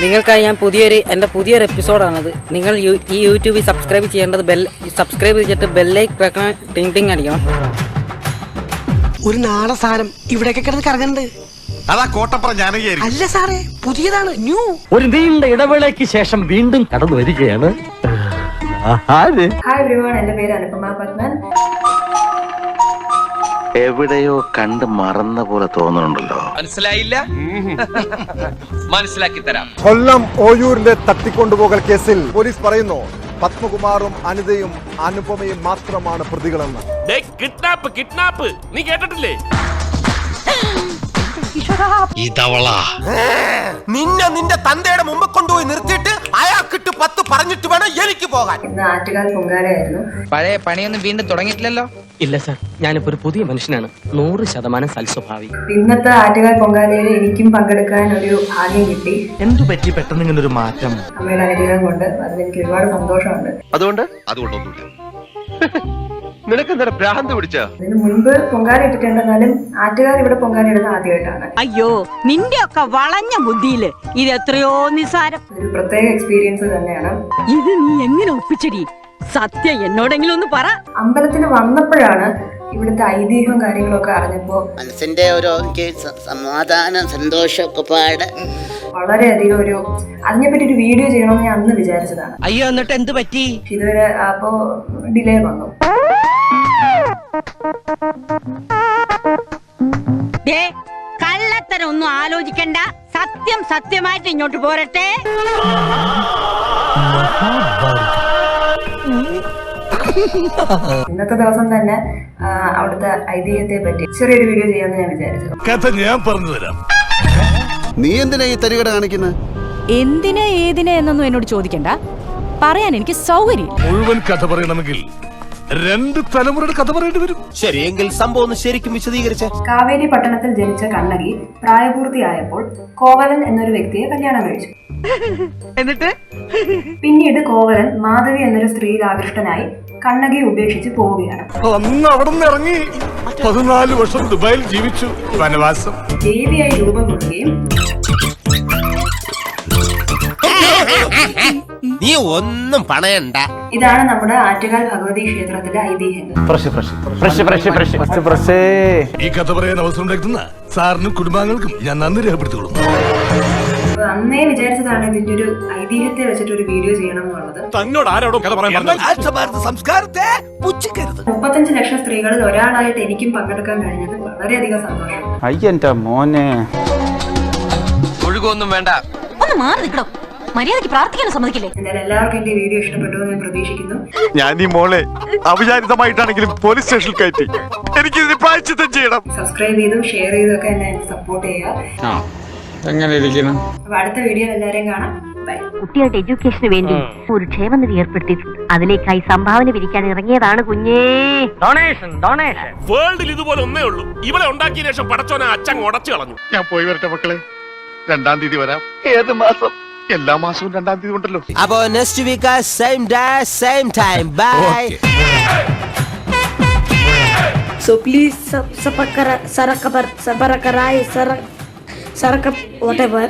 നിങ്ങൾക്കായി ഞാൻ പുതിയൊരു എന്റെ പുതിയൊരു എപ്പിസോഡാണത്. നിങ്ങൾ യു- ഈ യൂട്യൂബിൽ സബ്സ്ക്രൈബ് ചെയ്യേണ്ടത് ബെൽ സബ്സ്ക്രൈബ് ചെയ്തിട്ട് ബെല്ലൈക്ക് വെക്കണം ടിങ് ടിങ് അടിക്കണം. ഒരു നാളെ സാധനം ഇവിടെയൊക്കെ കിടന്ന് കറങ്ങുന്നുണ്ട്. അതാ കോട്ടപ്പുറം ജാനകിയായിരിക്കും അല്ല സാറേ പുതിയതാണ് ന്യൂ. ഒരു നീണ്ട ഇടവേളയ്ക്ക് ശേഷം വീണ്ടും കടന്നു വരികയാണ്. ഹായ് എവരിവൺ എന്റെ പേര് അനുപമ പത്മൻ. എവിടെയോ കണ്ട് മറന്ന പോലെ തോന്നുന്നുണ്ടല്ലോ. മനസ്സിലായില്ല? മനസ്സിലാക്കി തരാം. കൊല്ലം ഓയൂരിന്റെ തട്ടിക്കൊണ്ടുപോകൽ കേസിൽ പോലീസ് പറയുന്നു പത്മകുമാറും അനിതയും അനുപമയും മാത്രമാണ് പ്രതികളെന്ന്. Kidnap kidnap. നീ കേട്ടിട്ടില്ലേ? നിന്നെ നിന്റെ തന്തയുടെ മുമ്പ് കൊണ്ടുപോയി നിർത്തിയിട്ട് അയാൾക്കിട്ട് പത്ത് പറഞ്ഞിട്ട് വേണം എനിക്ക് പോകാൻ. ഇന്ന് ആറ്റുകാൽ പൊങ്കാലയായിരുന്നു. പഴയ പണിയൊന്നും വീണ്ടും തുടങ്ങിയിട്ടില്ലല്ലോ? ഇല്ല സാർ ഞാനിപ്പോ ഒരു പുതിയ മനുഷ്യനാണ്. നൂറ് ശതമാനം സൽസ്വഭാവി. ഇന്നത്തെ ആറ്റുകാൽ പൊങ്കാലയിൽ എനിക്കും പങ്കെടുക്കാൻ ഒരു ഭാഗ്യം കിട്ടി. എന്തു പറ്റി പെട്ടെന്ന് ഇങ്ങനെ ഒരു മാറ്റം? അമ്മയുടെ അനുഗ്രഹം കൊണ്ട് അതിൽ എനിക്ക് ഒരുപാട് സന്തോഷമുണ്ട്. അതുകൊണ്ട്? അതുകൊണ്ടൊന്നുമില്ല. നിനക്കെന്താ ഭ്രാന്ത് പിടിച്ച? ഇതിന് മുൻപ് പൊങ്കാല ഇട്ടിട്ടുണ്ടെന്നാലും ആറ്റുകാർ ഇവിടെ പൊങ്കാല ഇടുന്ന ആദ്യമായിട്ടാണ്. അയ്യോ നിന്റെ ഒക്കെ വളഞ്ഞ ബുദ്ധിയിൽ ഇത് എത്രയോ നിസാരം ഒരു പ്രത്യേക എക്സ്പീരിയൻസ് തന്നെയാണ്. ഇത് നീ എങ്ങനെ ഒപ്പിച്ചടി? സത്യം എന്നോടെങ്കിലും ഒന്ന് പറ. അമ്പലത്തിന് വന്നപ്പോഴാണ് ഇവിടുത്തെ ഐതിഹ്യവും കാര്യങ്ങളൊക്കെ അറിഞ്ഞപ്പോൾ മനസ്സിന്റെ ഒരു എനിക്ക് സമാധാനം സന്തോഷമൊക്കെ പാട്. വളരെയധികം ഒരു അതിനെപ്പറ്റി ഒരു വീഡിയോ ചെയ്യണമെന്ന് ഞാൻ അന്ന് വിചാരിച്ചതാണ്. അയ്യോ എന്നിട്ട് എന്ത് പറ്റി? പക്ഷെ ഇതുവരെ അപ്പോൾ ഡിലേ വന്നു. ആലോചിക്കണ്ട. സത്യം സത്യമായിട്ട് ഇങ്ങോട്ട് പോരട്ടെ. ഇന്നത്തെ ദിവസം തന്നെ അവിടുത്തെ ഐതിഹ്യത്തെ പറ്റി ചെറിയൊരു വീഡിയോ ചെയ്യാന്ന് ഞാൻ വിചാരിച്ചു. കഥ ഞാൻ പറഞ്ഞു തരാം. നീ എന്തിനാ ഈ തരികട കാണിക്കുന്നത് എന്തിനാ ഏതിനെ എന്നൊന്നും എന്നോട് ചോദിക്കണ്ട. പറയാൻ എനിക്ക് സൗകര്യം മുഴുവൻ കഥ പറയണമെങ്കിൽ രണ്ട് തലമുറയുടെ കഥ പറയേണ്ടി വരും. ശരിയെങ്കിൽ സംഭവം ഒന്ന് ശരിക്കും വിശദീകരിച്ച്. കാവേരി പട്ടണത്തിൽ ജനിച്ച കണ്ണകി പ്രായപൂർത്തിയായപ്പോൾ കോവലൻ എന്നൊരു വ്യക്തിയെ കല്യാണം കഴിച്ചു. എന്നിട്ട്? പിന്നീട് കോവലൻ മാധവി എന്നൊരു സ്ത്രീയിൽ ആകൃഷ്ടനായി കണ്ണകി ഉപേക്ഷിച്ച് പോവുകയാണ്. അന്ന് അവിടെ നിന്ന് ഇറങ്ങി പതിനാല് വർഷം ദുബായിൽ ജീവിച്ചു വനവാസം. ദേവിയായി രൂപം കൊള്ളുകയും നീ ഒന്നും പണയണ്ട. ഇതാണ് നമ്മുടെ ആറ്റുകാൽ ഭഗവതി ക്ഷേത്രത്തിലെ ഐതിഹ്യങ്ങൾ. ഈ കഥ പറയാൻ അവസരം ഉണ്ടാക്കുന്ന സാറിനും കുടുംബാംഗങ്ങൾക്കും ഞാൻ നന്ദി രേഖപ്പെടുത്തിക്കൊള്ളുന്നു. അന്നേ വിചാരിച്ചതാണ് ഇതിന്റെ ഒരു ഐതിഹ്യത്തെ വെച്ചിട്ട് ഒരു വീഡിയോ ചെയ്യണം എന്നുള്ളത്. തന്നോട് ആരോടും കഥ പറയാൻ സംസ്കാരത്തെ പുച്ഛിക്കരുത്. മുപ്പത്തഞ്ച് ലക്ഷം സ്ത്രീകളിൽ ഒരാളായിട്ട് എനിക്കും പങ്കെടുക്കാൻ കഴിഞ്ഞത് വളരെയധികം സന്തോഷം അയ്യന്റെ മോനെ. ഒഴുകൊന്നും വേണ്ട. ഒന്ന് മാറി നിൽക്കണം. മര്യാദയ്ക്ക് പ്രാർത്ഥിക്കാൻ സമ്മതിക്കില്ലേ? എന്തായാലും എല്ലാവർക്കും എന്റെ വീഡിയോ ഇഷ്ടപ്പെട്ടു എന്ന് ഞാൻ പ്രതീക്ഷിക്കുന്നു. ഞാൻ ഈ മോളെ അവിചാരിതമായിട്ടാണെങ്കിലും പോലീസ് സ്റ്റേഷനിൽ കയറ്റി. എനിക്ക് പ്രായച്ചിത്തം ചെയ്യണം. സബ്സ്ക്രൈബ് ചെയ്തും ഷെയർ ചെയ്തും ഒക്കെ എന്നെ സപ്പോർട്ട് ചെയ്യുക. എങ്ങനെ ഇരിക്കണം അപ്പൊ അടുത്ത വീഡിയോ എല്ലാവരെയും കാണാം. ബൈ കുട്ടികളുടെ എഡ്യൂക്കേഷന് വേണ്ടി ഒരു ക്ഷേമനിധി ഏർപ്പെടുത്തിയിട്ടുണ്ട്. അതിലേക്കായി സംഭാവന പിരിക്കാൻ ഇറങ്ങിയതാണ് കുഞ്ഞേ. ഡൊണേഷൻ ഡൊണേഷൻ വേൾഡിൽ ഇതുപോലെ ഒന്നേ ഉള്ളൂ. ഇവളെ ഉണ്ടാക്കിയ ശേഷം പടച്ചോനെ അച്ഛൻ ഉടച്ചു കളഞ്ഞു. ഞാൻ പോയി വരട്ടെ മക്കളെ. രണ്ടാം തീയതി വരാം. ഏത് മാസം? എല്ലാ മാസവും രണ്ടാം തീയതി ഉണ്ടല്ലോ. അപ്പോ next week same day same time bye so please സബക്കറ സറക്കബർ സബറക്കറായി സറ സറക്ക വാട്ട് എവർ